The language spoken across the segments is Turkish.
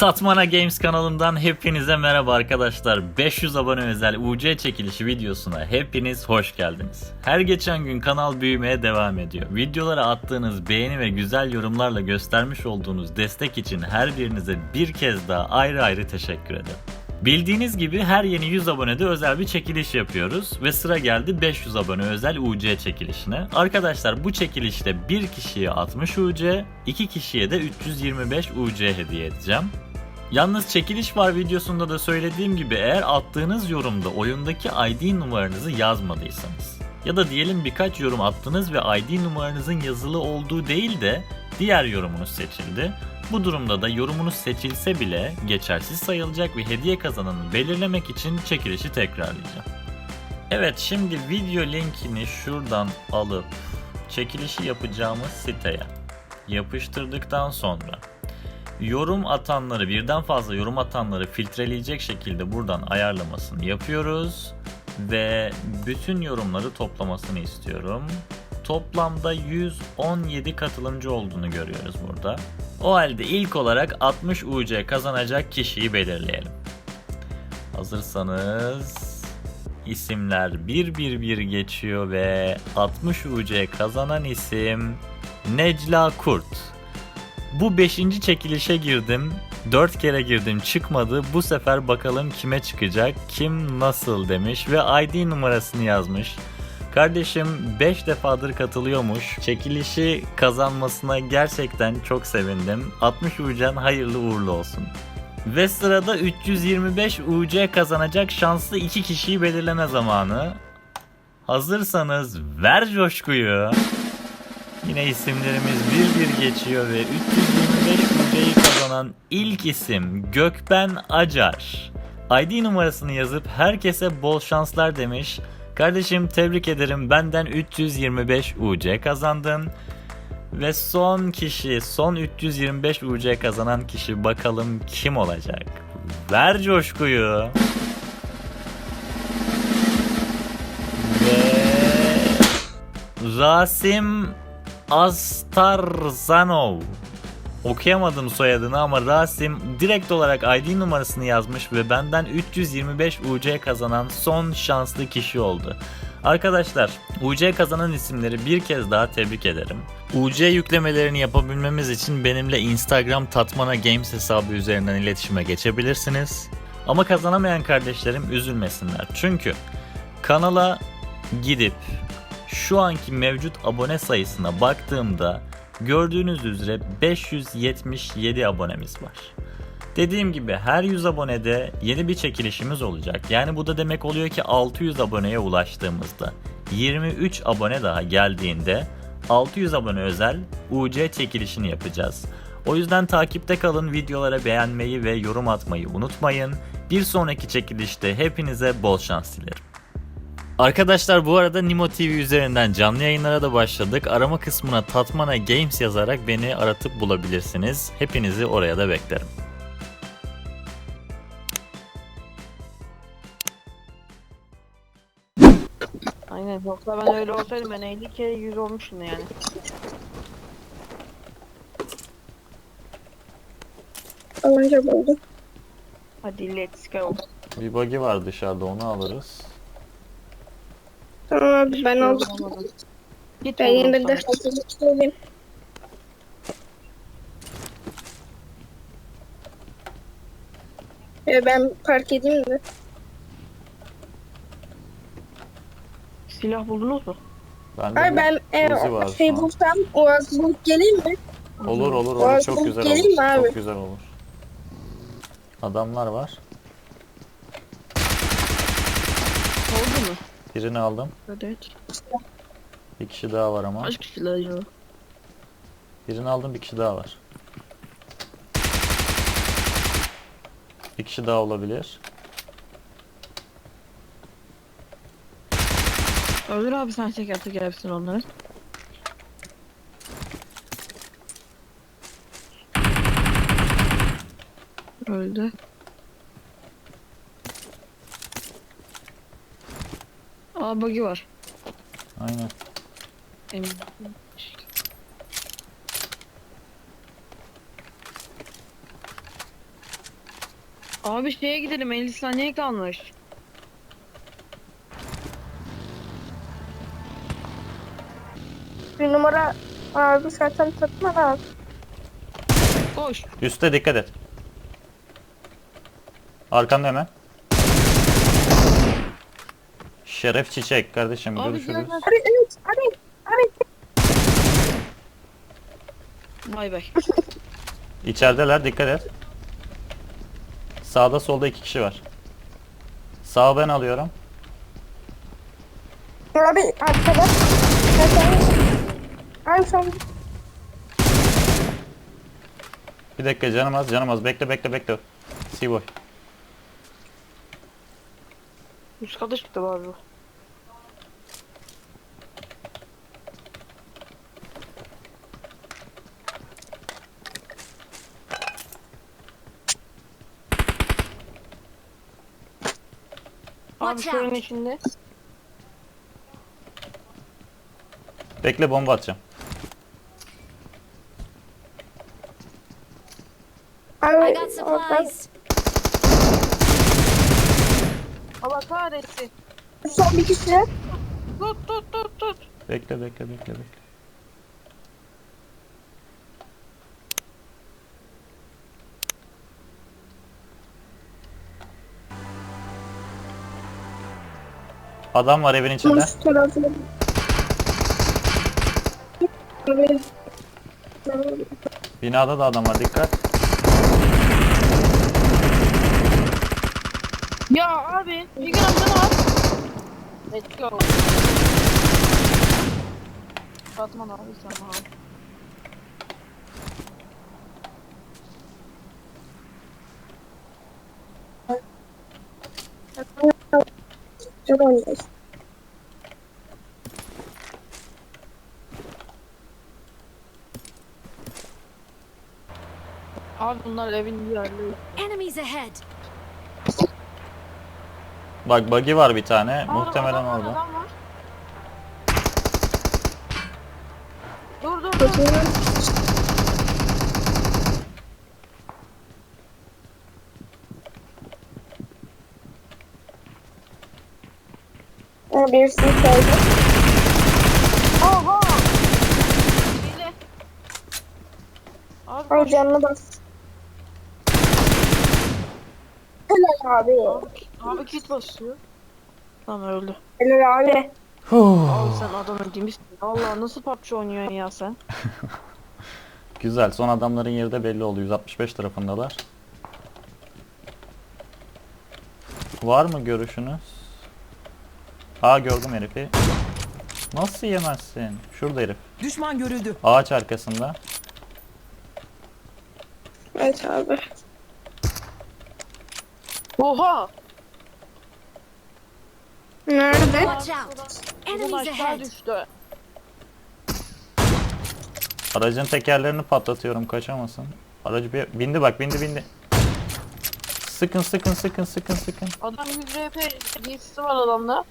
Tatmana Games kanalından hepinize merhaba arkadaşlar. 500 abone özel UC çekilişi videosuna hepiniz hoş geldiniz. Her geçen gün kanal büyümeye devam ediyor. Videolara attığınız beğeni ve güzel yorumlarla göstermiş olduğunuz destek için her birinize bir kez daha ayrı ayrı teşekkür ederim. Bildiğiniz gibi her yeni 100 abonede özel bir çekiliş yapıyoruz ve sıra geldi 500 abone özel UC çekilişine. Arkadaşlar bu çekilişte bir kişiye 60 UC, iki kişiye de 325 UC hediye edeceğim. Yalnız çekiliş var videosunda da söylediğim gibi eğer attığınız yorumda oyundaki ID numaranızı yazmadıysanız ya da diyelim birkaç yorum attınız ve ID numaranızın yazılı olduğu değil de diğer yorumunuz seçildi. Bu durumda da yorumunuz seçilse bile geçersiz sayılacak ve hediye kazananı belirlemek için çekilişi tekrarlayacağım. Evet şimdi video linkini şuradan alıp çekilişi yapacağımız siteye yapıştırdıktan sonra yorum atanları birden fazla yorum atanları filtreleyecek şekilde buradan ayarlamasını yapıyoruz ve bütün yorumları toplamasını istiyorum. Toplamda 117 katılımcı olduğunu görüyoruz burada. O halde ilk olarak 60 UC kazanacak kişiyi belirleyelim. Hazırsanız isimler bir bir bir geçiyor ve 60 UC kazanan isim Necla Kurt. Bu 5. çekilişe girdim. 4 kere girdim çıkmadı. Bu sefer bakalım kime çıkacak, kim nasıl demiş ve ID numarasını yazmış. Kardeşim 5 defadır katılıyormuş. Çekilişi kazanmasına gerçekten çok sevindim. 60 UC'n hayırlı uğurlu olsun. Ve sırada 325 UC kazanacak şanslı 2 kişiyi belirleme zamanı. Hazırsanız ver coşkuyu. Yine isimlerimiz bir bir geçiyor ve 325 UC'yi kazanan ilk isim Gökben Acar. ID numarasını yazıp herkese bol şanslar demiş. Kardeşim tebrik ederim benden 325 UC kazandın. Ve son kişi, son 325 UC kazanan kişi bakalım kim olacak? Ver coşkuyu. Ve Rasim Astarzanov. Okuyamadım soyadını ama Rasim direkt olarak ID numarasını yazmış ve benden 325 UC kazanan son şanslı kişi oldu. Arkadaşlar UC kazanan isimleri bir kez daha tebrik ederim. UC yüklemelerini yapabilmemiz için benimle Instagram Tatmana Games hesabı üzerinden iletişime geçebilirsiniz. Ama kazanamayan kardeşlerim üzülmesinler. Çünkü kanala gidip şu anki mevcut abone sayısına baktığımda gördüğünüz üzere 577 abonemiz var. Dediğim gibi her 100 abonede yeni bir çekilişimiz olacak. Yani bu da demek oluyor ki 600 aboneye ulaştığımızda 23 abone daha geldiğinde 600 abone özel UC çekilişini yapacağız. O yüzden takipte kalın, videolara beğenmeyi ve yorum atmayı unutmayın. Bir sonraki çekilişte hepinize bol şans dilerim. Arkadaşlar bu arada Nimo TV üzerinden canlı yayınlara da başladık. Arama kısmına Tatmana Games yazarak beni aratıp bulabilirsiniz. Hepinizi oraya da beklerim. Aynen yoksa ben öyle olsaydım ben 50 kere 100 olmuştum yani. Alınca buldum. Hadi let's go. Bir buggy var dışarıda onu alırız. Tamam abi ben aldım. Olmadı. Git Ben yeni bir de söyleyeyim. Ee, ben park edeyim de. Silah buldunuz mu? Bende Abi ben e, Uzi var şey şu an. bulsam o az bulup geleyim mi? Olur olur olur Var, çok güzel geleyim mi olur. abi? Çok güzel olur. Adamlar var. Oldu mu? Birini aldım. Evet. Bir kişi daha var ama. Kaç kişiler acaba? Birini aldım bir kişi daha var. Bir kişi daha olabilir. Öldür abi sen teker teker hepsini onları. Öldü. Aa buggy var. Aynen. Emin. Abi şeye gidelim 50 saniye kalmış. Bir numara abi zaten takma lazım. Koş. Üste dikkat et. Arkanda hemen. Şeref Çiçek kardeşim Abi görüşürüz. görmez. Abi evet abi. Abi. Vay be. İçerideler dikkat et. Sağda solda iki kişi var. Sağı ben alıyorum. Abi arkada. Abi sen Bir dakika canım az canım az bekle bekle bekle. Seaboy. Üst kata çıktı abi. bu. Abi Watch şunun out. içinde. Bekle bomba atacağım. I abi got oradan supplies. Allah kahretsin. son bir kişi. Tut tut tut tut. Bekle bekle bekle bekle. Adam var evin içinde. Tarafı. Binada da adam var dikkat. Ya abi bir gün amca var. Let's go. Batman abi sen abi. Oynayız. Abi bunlar evin diğerleri. Enemies ahead. Bak buggy var bir tane. Aa, Muhtemelen adam var, orada. adam var. Dur dur dur. Ha, birisi içeride. Oha. Hile. Abi, Abi canını bas. Helal abi. abi kit basıyor. Tamam öldü. Helal abi. Abi sen adam öldüğümüzsün. Allah nasıl PUBG oynuyorsun ya sen? Güzel. Son adamların yeri de belli oldu. 165 tarafındalar. Var mı görüşünüz? Aa gördüm herifi. Nasıl yemezsin? Şurada herif. Düşman görüldü. Ağaç arkasında. Evet abi. Oha. Nerede? Watch out. Bunun Enemies aşağı ahead. düştü. Aracın tekerlerini patlatıyorum kaçamasın. Aracı bir bindi bak bindi bindi. Sıkın sıkın sıkın sıkın sıkın. Adam 100 RP giysisi var adamda.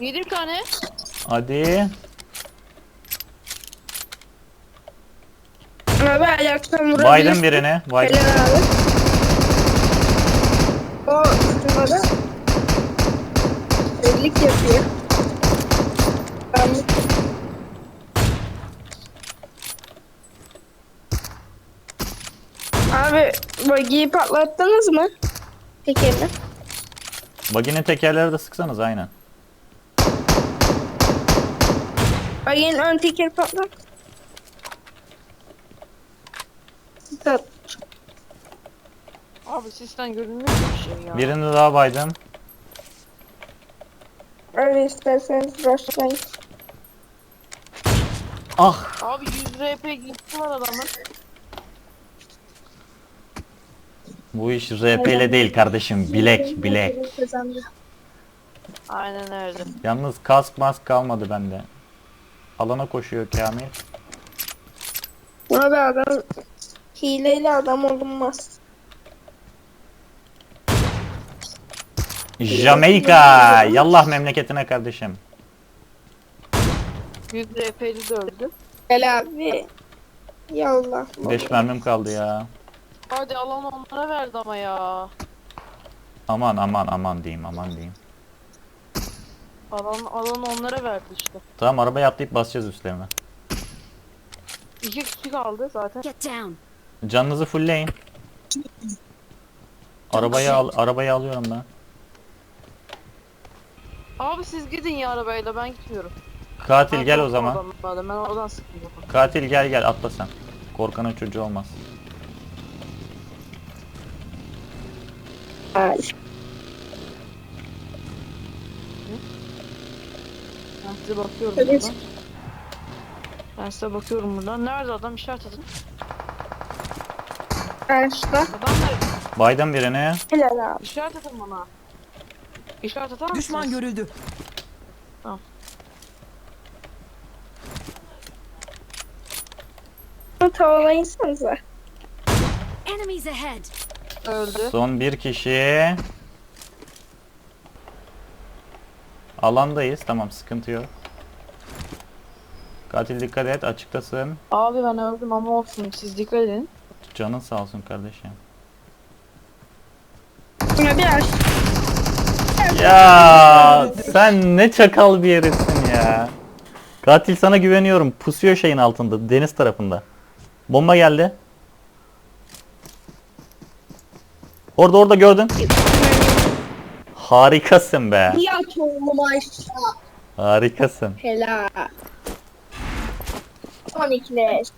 Yedi bir tane. Hadi. Abi ayaktan vurabilir. Baydım birini. Baydım. Helal abi. O numara evlilik yapıyor. Ben Abi bagiyi patlattınız mı? Tekerini. Baginin tekerleri de sıksanız aynen. Baginin ön tekeri patlat. Tat. Abi sistem görünmüyor bir şey ya. Birini daha baydım. Öyle isterseniz rushlayın. Ah. Abi 100 RP giysisi var adamın. Bu iş RP ile değil kardeşim. Bilek bilek. Kazandı. Aynen öyle. Yalnız kask mask kalmadı bende. Alana koşuyor Kamil. Abi adam hileyle adam olunmaz. Jamaika. Yallah memleketine kardeşim. 100 RP'li de öldü. Gel abi. Yallah. 5 mermim kaldı ya. Hadi alan onlara verdi ama ya. Aman aman aman diyeyim aman diyeyim. Alan, alan onlara verdi işte. Tamam arabaya atlayıp basacağız üstlerine. İki kişi kaldı zaten. Get down. Canınızı fullleyin. Arabayı al arabayı alıyorum ben. Abi siz gidin ya arabayla ben gitmiyorum. Katil Ben gel o korktum zaman. adamlardan, Ben oradan. Katil gel gel atla sen. Korkanın çocuğu olmaz. Size bakıyorum Evet. buradan. Ben size bakıyorum buradan. Nerede adam işaret edin. Karşıda. Adam nerede? Baydan birine. Helal abi. İşaret edin bana. İşaret atar mısınız? Düşman görüldü. Bunu tavalayınsanıza. Enemies ahead. Öldü. Son bir kişi. Alandayız. Tamam sıkıntı yok. Katil dikkat et açıktasın. Abi ben öldüm ama olsun siz dikkat edin. Canın sağ olsun kardeşim. Buna biraz. Ya sen ne çakal bir herifsin ya. Katil sana güveniyorum. Pusuyor şeyin altında. Deniz tarafında. Bomba geldi. Orada orada gördün. Harikasın be. Aşağı. Harikasın. Helal. Sonic'le.